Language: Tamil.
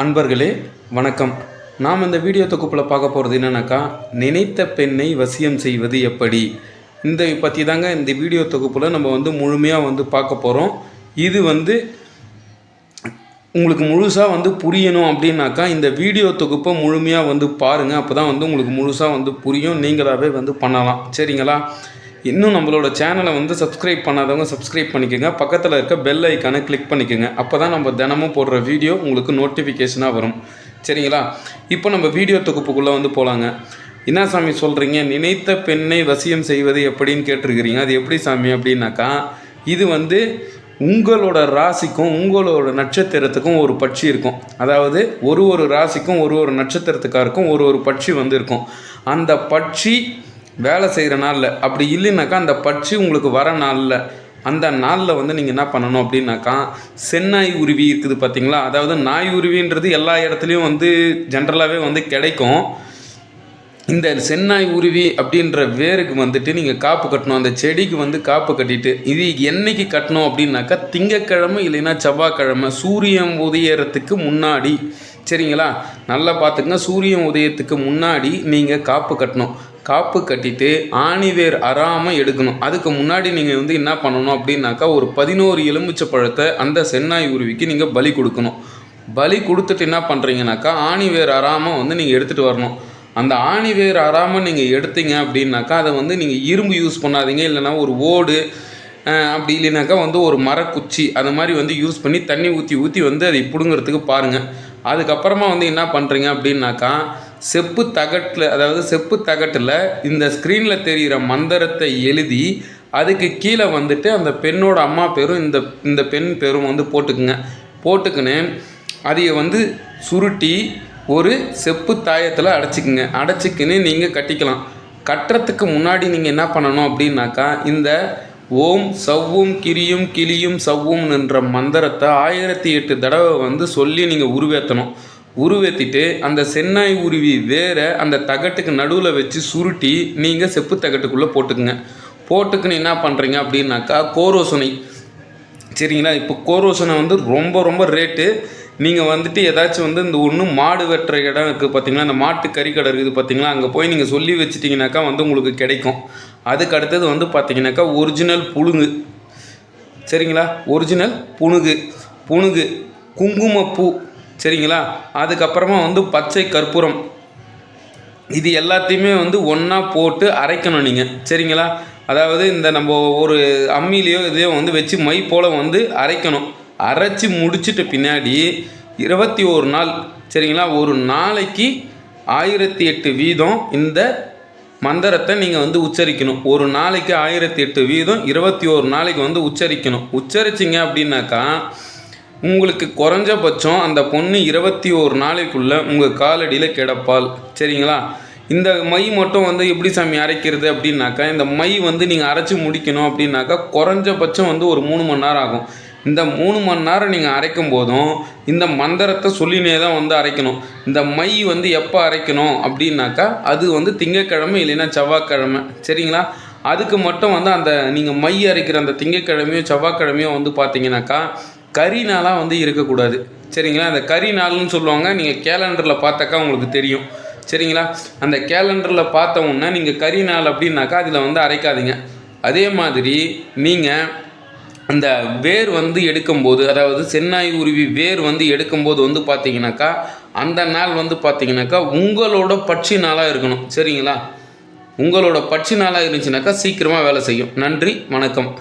அன்பர்களே வணக்கம். நாம் இந்த வீடியோ தொகுப்பில் பார்க்க போகிறது என்னன்னாக்கா நினைத்த பெண்ணை வசியம் செய்வது எப்படி? இந்த பற்றி தாங்க இந்த வீடியோ தொகுப்பில் நம்ம வந்து முழுமையாக வந்து பார்க்க போகிறோம் இது வந்து உங்களுக்கு முழுசாக வந்து புரியணும் அப்படின்னாக்கா இந்த வீடியோ தொகுப்பை முழுமையாக வந்து பாருங்கள் அப்போ தான் வந்து உங்களுக்கு முழுசாக வந்து புரியும். நீங்களாகவே வந்து பண்ணலாம். சரிங்களா? இன்னும் நம்மளோட சேனலை வந்து சப்ஸ்கிரைப் பண்ணாதவங்க சப்ஸ்கிரைப் பண்ணிக்கோங்க. பக்கத்தில் இருக்க பெல் ஐக்கானை கிளிக் பண்ணிக்கோங்க. அப்போ தான் நம்ம தினமும் போடுற வீடியோ உங்களுக்கு நோட்டிஃபிகேஷனாக வரும். சரிங்களா? இப்போ நம்ம வீடியோ தொகுப்புக்குள்ளே வந்து போகலாங்க என்ன சாமி சொல்கிறீங்க நினைத்த பெண்ணை வசியம் செய்வது எப்படின்னு கேட்டிருக்கிறீங்க. அது எப்படி சாமி அப்படின்னாக்கா இது வந்து உங்களோட ராசிக்கும் உங்களோட நட்சத்திரத்துக்கும் ஒரு பட்சி இருக்கும். அதாவது ஒரு ஒரு ராசிக்கும் ஒரு ஒரு நட்சத்திரத்துக்காருக்கும் ஒரு ஒரு பட்சி வந்து இருக்கும். அந்த பட்சி வேலை செய்கிற நாளில். அப்படி இல்லைனாக்கா அந்த பட்சி உங்களுக்கு வர நாளில். அந்த நாளில் வந்து நீங்கள் என்ன பண்ணணும் அப்படின்னாக்கா செந்நாய் உருவி இருக்குது பார்த்தீங்களா அதாவது நாய் உருவின்றது எல்லா இடத்துலையும் வந்து ஜென்ரலாகவே வந்து கிடைக்கும். இந்த செந்நாய் உருவி அப்படின்ற வேருக்கு வந்துட்டு நீங்கள் காப்பு கட்டணும். அந்த செடிக்கு வந்து காப்பு கட்டிட்டு இது என்னைக்கு கட்டணும் அப்படின்னாக்கா திங்கக்கிழமை இல்லைன்னா செவ்வாய்க்கிழமை சூரியன் உதயறதுக்கு முன்னாடி. சரிங்களா? நல்லா பார்த்துக்கங்க சூரியன் உதயத்துக்கு முன்னாடி நீங்கள் காப்பு கட்டணும். காப்பு கட்டிட்டு ஆணிவேர் அறாமல் எடுக்கணும். அதுக்கு முன்னாடி நீங்கள் வந்து என்ன பண்ணணும் அப்படின்னாக்கா ஒரு பதினோரு எலுமிச்சை பழத்தை அந்த செந்நாய் உருவிக்கு நீங்கள் பலி கொடுக்கணும். பலி கொடுத்துட்டு என்ன பண்ணுறீங்கனாக்கா ஆணிவேர் அறாமல் வந்து நீங்கள் எடுத்துகிட்டு வரணும். அந்த ஆணிவேர் அறாமல் நீங்கள் எடுத்தீங்க அப்படின்னாக்கா அதை வந்து நீங்கள் இரும்பு யூஸ் பண்ணாதீங்க. இல்லைனா ஒரு ஓடு அப்படி இல்லைனாக்கா வந்து ஒரு மரக்குச்சி அது மாதிரி வந்து யூஸ் பண்ணி தண்ணி ஊற்றி ஊற்றி வந்து அதை பிடுங்கிறதுக்கு பாருங்கள் அதுக்கப்புறமா வந்து என்ன பண்ணுறீங்க அப்படின்னாக்கா செப்பு தகட்டில் அதாவது செப்பு தகட்டில் இந்த ஸ்க்ரீனில் தெரிகிற மந்திரத்தை எழுதி அதுக்கு கீழே வந்துட்டு அந்த பெண்ணோட அம்மா பேரும் இந்த இந்த பெண் பேரும் வந்து போட்டுக்குங்க. போட்டுக்கின்னு அதையை வந்து சுருட்டி ஒரு செப்பு தாயத்தில் அடைச்சிக்குங்க. அடைச்சிக்கின்னு நீங்கள் கட்டிக்கலாம். கட்டுறதுக்கு முன்னாடி நீங்கள் என்ன பண்ணணும் அப்படின்னாக்கா இந்த ஓம் சவ்வும் கிரியும் கிளியும் சவ்வும் என்ற மந்திரத்தை ஆயிரத்தி எட்டு தடவை வந்து சொல்லி நீங்கள் உருவேற்றணும் உருவேற்றிட்டு அந்த சென்னாய் உருவி வேற அந்த தகட்டுக்கு நடுவில் வச்சு சுருட்டி நீங்கள் செப்பு தகட்டுக்குள்ளே போட்டுக்குங்க. போட்டுக்குன்னு என்ன பண்ணுறீங்க அப்படின்னாக்கா கோரோசனை. சரிங்களா? இப்போ கோரோசனை வந்து ரொம்ப ரொம்ப ரேட்டு நீங்கள் வந்துட்டு ஏதாச்சும் வந்து இந்த ஒன்று மாடு வெட்டுற இடம் இருக்குது பார்த்தீங்களா இந்த மாட்டு கறிக்கடை இருக்குது பார்த்தீங்களா அங்கே போய் நீங்கள் சொல்லி வச்சிட்டிங்கனாக்கா வந்து உங்களுக்கு கிடைக்கும். அதுக்கு அடுத்தது வந்து பார்த்தீங்கன்னாக்கா ஒரிஜினல் புழுங்கு. சரிங்களா? ஒரிஜினல் புணுகு புணுகு குங்குமப்பூ. சரிங்களா? அதுக்கப்புறமா வந்து பச்சை கற்பூரம். இது எல்லாத்தையுமே வந்து ஒன்றா போட்டு அரைக்கணும் நீங்கள் சரிங்களா? அதாவது இந்த நம்ம ஒரு அம்மிலேயோ இதையோ வந்து வச்சு மை போல் வந்து அரைக்கணும். அரைச்சி முடிச்சிட்ட பின்னாடி இருபத்தி ஒரு நாள் சரிங்களா? ஒரு நாளைக்கு ஆயிரத்தி எட்டு வீதம் இந்த மந்திரத்தை நீங்கள் வந்து உச்சரிக்கணும். ஒரு நாளைக்கு ஆயிரத்தி எட்டு வீதம் இருபத்தி ஒரு நாளைக்கு வந்து உச்சரிக்கணும். உச்சரிச்சிங்க அப்படின்னாக்கா உங்களுக்கு குறைஞ்சபட்சம் அந்த பொண்ணு இருபத்தி ஒரு நாளைக்குள்ளே உங்கள் காலடியில் கிடப்பால் சரிங்களா? இந்த மை மட்டும் வந்து எப்படி சாமி அரைக்கிறது அப்படின்னாக்கா இந்த மை வந்து நீங்கள் அரைச்சி முடிக்கணும் அப்படின்னாக்கா குறைஞ்சபட்சம் வந்து ஒரு மூணு மணி நேரம் ஆகும். இந்த மூணு மணி நேரம் நீங்கள் அரைக்கும் போதும் இந்த மந்திரத்தை சொல்லினே தான் வந்து அரைக்கணும். இந்த மை வந்து எப்போ அரைக்கணும் அப்படின்னாக்கா அது வந்து திங்கக்கிழமை இல்லைன்னா செவ்வாய்க்கிழமை. சரிங்களா? அதுக்கு மட்டும் வந்து அந்த நீங்கள் மை அரைக்கிற அந்த திங்கக்கிழமையோ செவ்வாய்க்கிழமையோ வந்து பார்த்தீங்கன்னாக்கா கறி நாளாக வந்து இருக்கக்கூடாது. சரிங்களா? அந்த கறி நாள்னு சொல்லுவாங்க. நீங்கள் கேலண்டரில் பார்த்தாக்கா உங்களுக்கு தெரியும். சரிங்களா? அந்த கேலண்டரில் பார்த்த நீங்கள் கறி நாள் அப்படின்னாக்கா அதில் வந்து அரைக்காதீங்க. அதே மாதிரி நீங்கள் அந்த வேர் வந்து எடுக்கும்போது அதாவது சென்னாய் உருவி வேர் வந்து எடுக்கும்போது வந்து பார்த்தீங்கன்னாக்கா அந்த நாள் வந்து பார்த்தீங்கன்னாக்கா உங்களோட பட்சி நாளாக இருக்கணும். சரிங்களா? உங்களோட பட்சி நாளாக இருந்துச்சுனாக்கா சீக்கிரமாக வேலை செய்யும். நன்றி வணக்கம்.